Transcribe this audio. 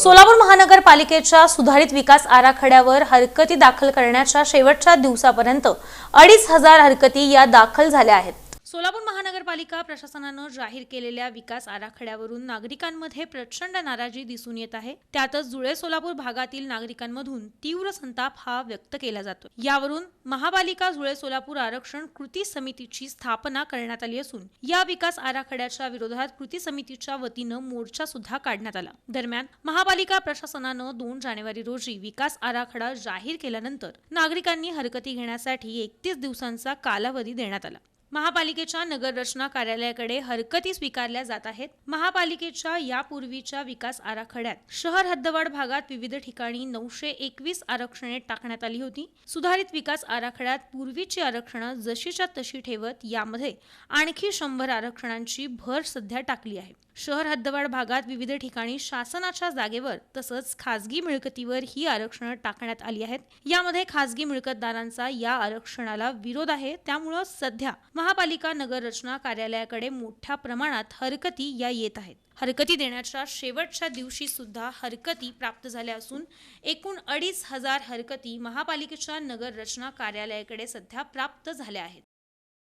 सोलापूर महानगरपालिकेच्या सुधारित विकास आराखड्यावर हरकती दाखल करण्याच्या शेवटच्या दिवसापर्यंत अडीच हजार हरकती या दाखल झाल्या आहेत. सोलापूर महानगरपालिका प्रशासनानं जाहीर केलेल्या विकास आराखड्यावरून नागरिकांमध्ये प्रचंड नाराजी दिसून येत आहे. त्यातच जुळे सोलापूर भागातील नागरिकांमधून तीव्र संताप हा व्यक्त केला जातो. यावरून महापालिका जुळे सोलापूर आरक्षण कृती समितीची स्थापना करण्यात आली असून या विकास आराखड्याच्या विरोधात कृती समितीच्या वतीनं मोर्चा सुद्धा काढण्यात आला. दरम्यान महापालिका प्रशासनानं दोन जानेवारी रोजी विकास आराखडा जाहीर केल्यानंतर नागरिकांनी हरकती घेण्यासाठी एकतीस दिवसांचा कालावधी देण्यात आला. महापालिकेच्या नगर रचना कार्यालयाकडे हरकती स्वीकारल्या जात आहेत. महापालिकेच्या यापूर्वीच्या विकास आराखड्यात शहर हद्दवाढ भागात विविध ठिकाणी नऊशे एकवीस आरक्षणे टाकण्यात आली होती. सुधारित विकास आराखड्यात पूर्वीची आरक्षणं जशीच्या तशी ठेवत यामध्ये आणखी शंभर आरक्षणांची भर सध्या टाकली आहे. शहर हद्दवाढ भागात विविध ठिकाणी शासनाच्या जागेवर तसंच खासगी मिळकतीवर ही आरक्षणं टाकण्यात आली आहेत. यामध्ये खासगी मिळकतदारांचा या आरक्षणाला विरोध आहे. त्यामुळं सध्या महापालिका नगर रचना कार्यालयाकडे मोठ्या प्रमाणात हरकती या येत आहेत. हरकती देण्याच्या शेवटच्या दिवशी सुद्धा हरकती प्राप्त झाल्या असून एकूण अडीच हजार हरकती महापालिकेच्या नगर रचना कार्यालयाकडे सध्या प्राप्त झाल्या आहेत.